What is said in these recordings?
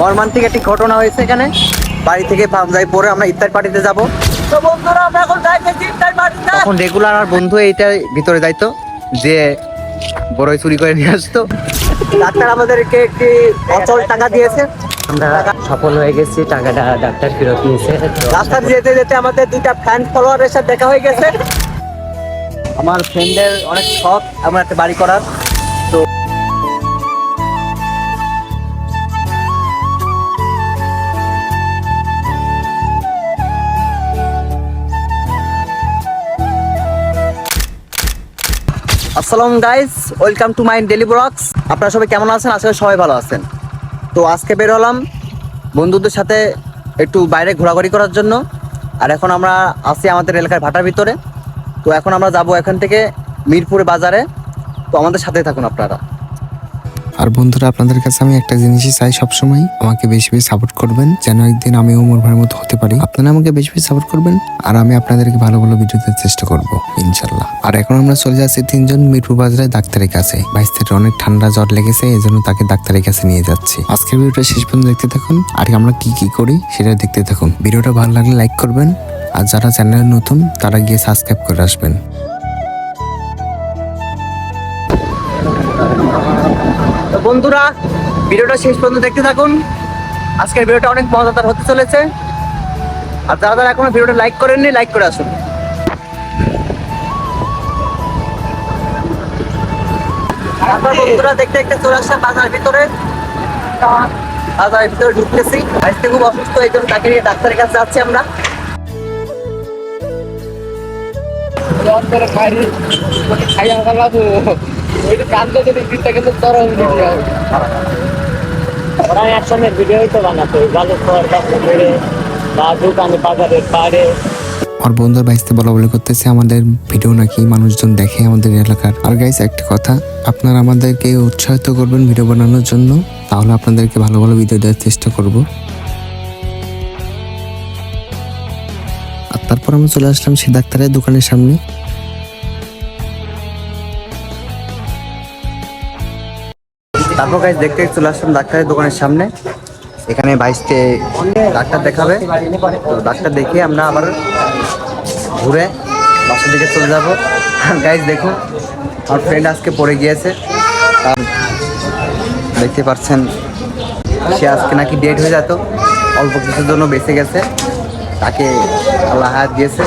মর্মান্তিক একটি ঘটনা হয়েছে এখানে। বাড়ি থেকে পাঞ্জাবি পরে আমরা ইফতার পার্টিতে যাব। তো বন্ধুরা আমরা এখন যাইতেছি ইফতার পার্টিতে। এখন রেগুলার আর বন্ধু এইটা ভিতরে যাইতো যে বড়ই চুরি করে নিয়ে আসতো। ডাক্তার আমাদেরকে একটি অচল টাকা দিয়েছে। আমরা সফল হয়ে গেছি টাকাটা ডাক্তার ফেরত নিয়েছে। রাস্তা যেতে যেতে আমাদের দুইটা ফ্যান ফলোয়ারের সাথে দেখা হয়ে গেছে। আমার ফ্রেন্ডের অনেক শখ আমার একটা বাড়ি করার। তো আসসালাম guys welcome to my daily blogs আপনারা সবাই কেমন আছেন? আসলে সবাই ভালো আছেন। তো আজকে বের হলাম বন্ধুদের সাথে একটু বাইরে ঘোরাঘুরি করার জন্য। আর এখন আমরা আছি আমাদের এলাকার ভাটার ভিতরে। তো এখন আমরা যাব এখান থেকে মিরপুর বাজারে। তো আমাদের সাথে থাকুন আপনারা। আর বন্ধুরা, আপনাদের কাছে আমি একটা জিনিসই চাই সবসময়। আমাকে বেশি বেশি সাপোর্ট করবেন, যেন একদিন আমি ওমর ভাইয়ের মতো হতে পারি। আপনারা আমাকে বেশি বেশি সাপোর্ট করবেন, আর আমি আপনাদেরকে ভালো ভালো ভিডিও দেওয়ার চেষ্টা করব, ইনশাল্লাহ। আর এখন আমরা চলে যাচ্ছি তিনজন মিরপুর বাজারে ডাক্তারের কাছে। ভাইস্তের অনেক ঠান্ডা জ্বর লেগেছে এই জন্য তাকে ডাক্তারের কাছে নিয়ে যাচ্ছি। আজকের ভিডিওটা শেষ পর্যন্ত দেখতে থাকুন, আর আমরা কি কি করি সেটা দেখতে থাকুন। ভিডিওটা ভালো লাগলে লাইক করবেন, আর যারা চ্যানেলে নতুন, তারা গিয়ে সাবস্ক্রাইব করে আসবেন। বন্ধুরা ভিডিওটা শেষ পর্যন্ত দেখতে থাকুন আজকের ভিডিওটা অনেক মজাদার হতে চলেছে আর যারা যারা এখনও ভিডিওটা লাইক করেননি লাইক করে আসুন তারপর বন্ধুরা দেখতে দেখতে চলে আসছে বাজারের ভিতরে বাজারের ভিতরে ঢুকতেছি আজকে খুব অসুস্থ এই জন্য তাকে নিয়ে ডাক্তারের কাছে যাচ্ছি আমরা ওরা একসঙ্গে ভিডিওই তো বানাতো ভালো খবর ব্যবসা বা দোকানে বাজারের বাইরে আমার বন্ধুর ভাইসতে বলা বলি করতেছে আমাদের ভিডিও নাকি মানুষজন দেখে আমাদের এলাকার। আর গাইস একটা কথা আপনারা আমাদেরকে উৎসাহিত করবেন ভিডিও বানানোর জন্য তাহলে আপনাদেরকে ভালো ভালো ভিডিও দেওয়ার চেষ্টা করব। আর তারপর আমি চলে আসলাম সে ডাক্তারের দোকানের সামনে। তারপর গাইজ দেখতে চলে আসলাম ডাক্তারের দোকানের সামনে। এখানে বাইশকে ডাক্তার দেখাবে। তো ডাক্তার দেখে আমরা আবার ঘুরে বাসার দিকে চলে যাব। গাইজ দেখুন, আমার ফ্রেন্ড আজকে পড়ে গিয়েছে। আর দেখতে পাচ্ছেন, সে আজকে নাকি ডেট হয়ে যেত অল্প কিছুর জন্য বেঁচে গেছে। তাকে আল্লাহ হায়াত দিয়েছে।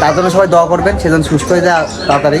তার জন্য সবাই দোয়া করবেন সেজন্য সুস্থ হয়ে যায় তাড়াতাড়ি।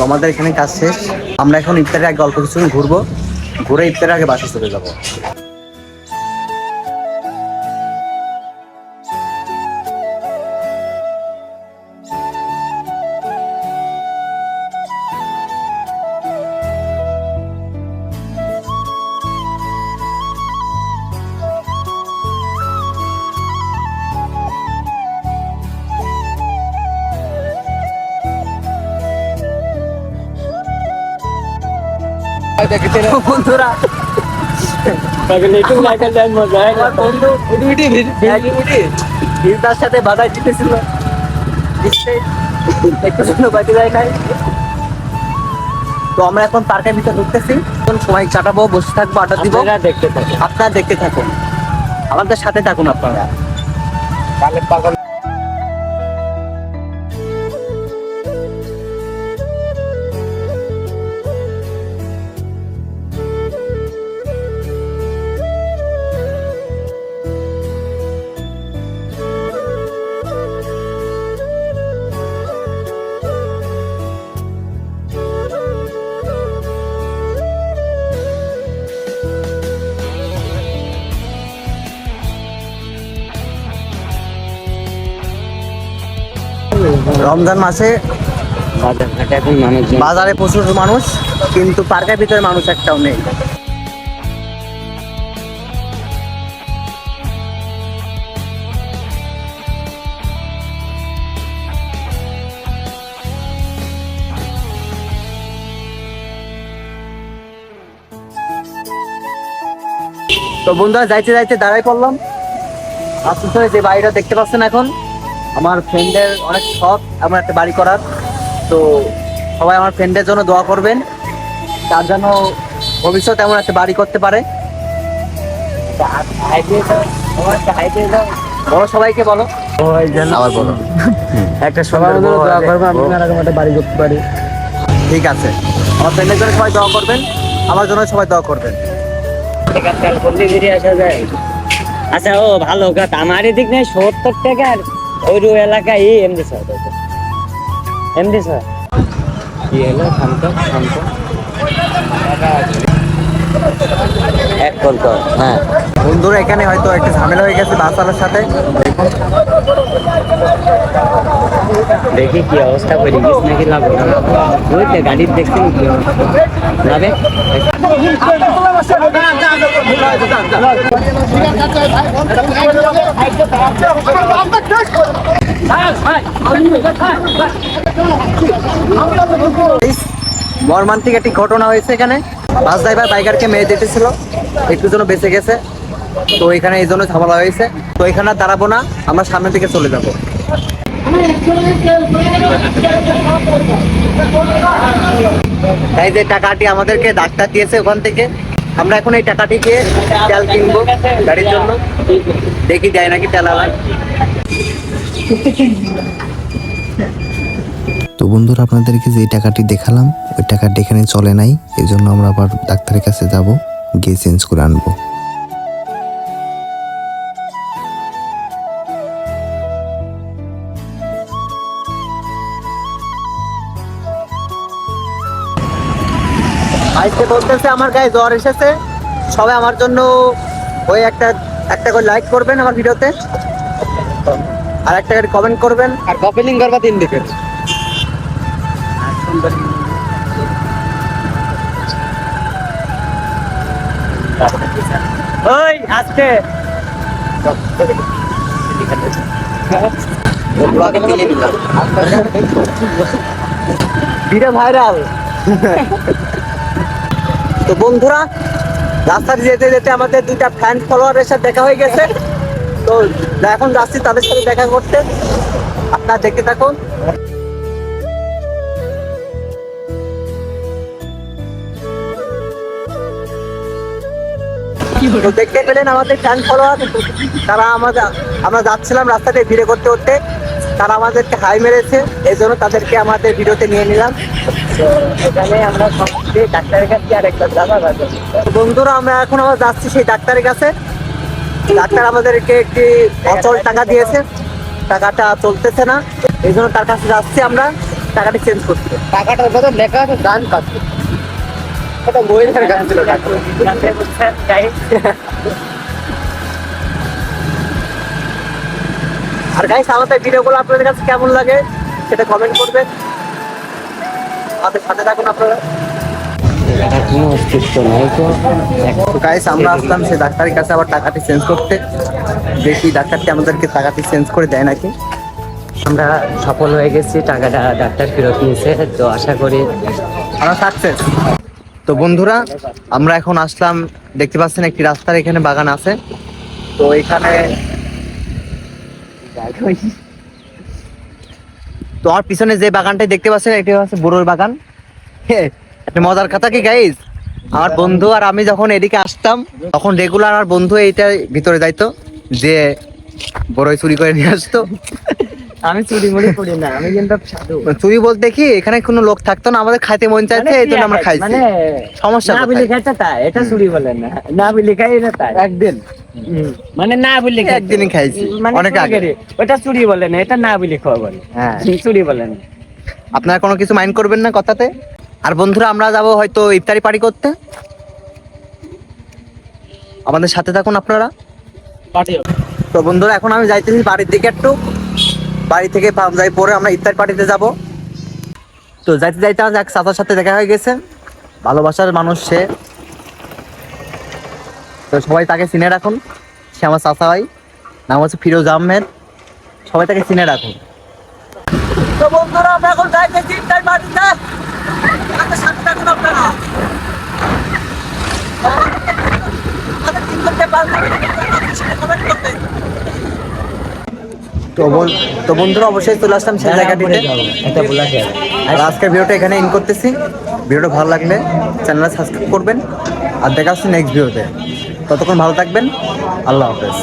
তো আমাদের এখানে কাজ শেষ। আমরা এখন ইফতারের আগে অল্প কিছু ঘুরবো, ঘুরে ইফতারের আগে বাসা চলে যাব। তার সাথে বাধা জিতেছিল একটু জন্য বাকি যায় নাই। তো আমরা এখন পার্কের ভিতরে ঢুকতেছি। এখন সময় কাটাবো বসে থাকব আড্ডা দিব। দেখতে থাকুন। আপনারা দেখতে থাকুন। আমাদের সাথে থাকুন আপনারা। রমজান মাসে বাজার প্রচুর মানুষ কিন্তু পার্কের ভিতরে মানুষ একটাও নেই। তো বন্ধুরা যাইতে যাইতে দাঁড়াই পড়লাম। আসলে যে বাড়িটা দেখতে পাচ্ছেন এখন। আমার ফ্রেন্ডের অনেক শখ আমার একটা বাড়ি করার। তো সবাই আমার ফ্রেন্ডের জন্য দোয়া করবেন। তার যেন ভবিষ্যতে এমন একটা বাড়ি করতে পারে। বলো সবাইকে বলো। জন্য আবার বলো। একটা সবার জন্য দোয়া হবে। করব আমি এরকম একটা বাড়ি করতে পারি। ঠিক আছে। আমার ফ্রেন্ডের জন্য সবাই দোয়া করবেন আমার জন্য সবাই দোয়া করবেন। আসা যায় আচ্ছা ও ভালো কথা। আমার এদিক নেই সত্তর টাকার ওই এলাকায় এমডি স্যার এমডি স্যার কি হলো শান্ত শান্ত। এক কল কর হ্যাঁ। বন্ধুরা এখানে হয়তো একটা ঝামেলা হয়ে গেছে বাসালার সাথে। দেখি কি অবস্থা করে গিস নাকি লাভ ওই তো গাড়ির দেখছেন কি অবস্থা। লাভে? মর্মান্তিক একটি ঘটনা হয়েছে এখানে। বাস ড্রাইভার বাইকারকে মেরে দিতেছিল, একটু জন্য বেঁচে গেছে। তো এখানে এই জন্য ঝামেলা হয়েছে। তো এখানে দাঁড়াবো না, আমরা সামনের দিকে চলে যাব। তাই যে টাকাটি আমাদেরকে ডাক্তার দিয়েছে ওখান থেকে, আমরা এখন এই টাকাটি দিয়ে তেল কিনবো গাড়ির জন্য। দেখি দেয় নাকি তেল আলায় তো বন্ধুরা, আপনাদেরকে যে টাকাটি দেখালাম, ওই টাকাটি এখানে চলে নাই। এই জন্য আমরা আবার ডাক্তারের কাছে যাব, গিয়ে চেঞ্জ করে আনব। আজকে বলতেছে, আমার গায়ে জ্বর এসেছে। সবাই আমার জন্য ওই একটা একটা করে লাইক করবেন আমার ভিডিওতে আর একটা করে কমেন্ট করবেন। আর কপিলিং করবা তিন দিকে ওই আজকে। ভিডিও ভাইরাল তো বন্ধুরা রাস্তা দিয়ে যেতে যেতে আমাদের দুইটা ফ্যান ফলোয়ারের সাথে দেখা হয়ে গেছে। তো এখন যাচ্ছি তাদের সাথে দেখা করতে। আপনারা দেখতে থাকুন। দেখতে পেলেন আমাদের ফ্যান ফলোয়ার তারা আমাদের, আমরা যাচ্ছিলাম রাস্তাতে ভিড়ে করতে করতে। তারা আমাদেরকে হাই মেরেছে। এই জন্য তাদেরকে আমাদের ভিডিওতে নিয়ে নিলাম। এখানে আমরা ডাক্তারের কাছে আর তো বন্ধুরা, আমরা এখন আবার যাচ্ছি সেই ডাক্তারের কাছে। ডাক্তার আমাদেরকে একটি অচল টাকা দিয়েছে। টাকাটা চলতেছে না। এই জন্য তার কাছে যাচ্ছি আমরা। টাকাটি চেঞ্জ করতে। টাকাটার কথা লেখা আছে ডান পাশে এটা মহিলার কাছে ছিল আর গাইস আমাদের ভিডিওগুলো আপনাদের কাছে কেমন লাগে সেটা কমেন্ট করবেন। আমাদের সাথে থাকুন আপনারা। টাকার কোনো অস্তিত্ব নাই তো। গাইস আমরা আসলাম সেই ডাক্তারের কাছে আবার টাকাটি চেঞ্জ করতে। দেখি ডাক্তারটি আমাদেরকে টাকাটি চেঞ্জ করে দেয় নাকি। আমরা সফল হয়ে গেছি টাকাটা ডাক্তার ফেরত নিয়েছে তো আশা করি আমরা সাকসেস তো বন্ধুরা আমরা এখন আসলাম দেখতে পাচ্ছেন একটি রাস্তার এখানে বাগান আছে। তো এখানে তো আমার পিছনে যে বাগানটাই দেখতে পাচ্ছেন এটি হচ্ছে বুড়োর বাগান। হে, একটা মজার কথা কি গাইজ আমার বন্ধু আর আমি যখন এদিকে আসতাম তখন রেগুলার আমার বন্ধু এইটার ভিতরে যাইতো যে বড়ই চুরি করে নিয়ে আসতো। আমি চুরি মুড়ি করি না আমি কিন্তু সাধু। চুরি বলতে কি এখানে কোনো লোক থাকতো না আমাদের খাইতে মন চাইছে এই জন্য আমরা খাইছি। মানে সমস্যা না? বলি খাইতে তাই এটা চুরি বলে না। না বলি খাই না তাই। একদিন। মানে না বলি খাইতে। একদিনই খাইছি, মানে অনেক আগে। ওটা চুরি বলে না এটা না বলি খাওয়া বলে। হ্যাঁ। চুরি বলে না। আপনারা কোনো কিছু মাইন্ড করবেন না কথাতে? আর বন্ধুরা আমরা যাব হয়তো ইফতারি পার্টি করতে। আমাদের সাথে থাকুন আপনারা। তো বন্ধুরা এখন আমি যাইতেছি বাড়ির দিকে একটু। বাড়ি থেকে পাঞ্জাবি পরে আমরা ইফতার পার্টিতে যাব। তো যাইতে যাইতে আমার এক চাচার সাথে দেখা হয়ে গেছে। ভালোবাসার মানুষ সে। তো সবাই তাকে চিনে রাখুন। সে আমার চাচা ভাই। নাম হচ্ছে ফিরোজ আহমেদ। সবাই তাকে চিনে রাখুন। তো বন্ধুরা আমরা এখন যাইতেছি বাড়িতে আমাদের সাথে থাকুন আপনারা আমাদের তিন ঘণ্টা পাঁচ ঘণ্টা তো বন্ধুরা অবশ্যই চলে আসলাম সেই জায়গাটিতে আর আজকের ভিডিওটা এখানে ইন করতেছি। ভিডিওটা ভালো লাগলে চ্যানেলটা সাবস্ক্রাইব করবেন। আর দেখা হচ্ছে নেক্সট ভিডিওতে ততক্ষণ ভালো থাকবেন। আল্লাহ হাফেজ।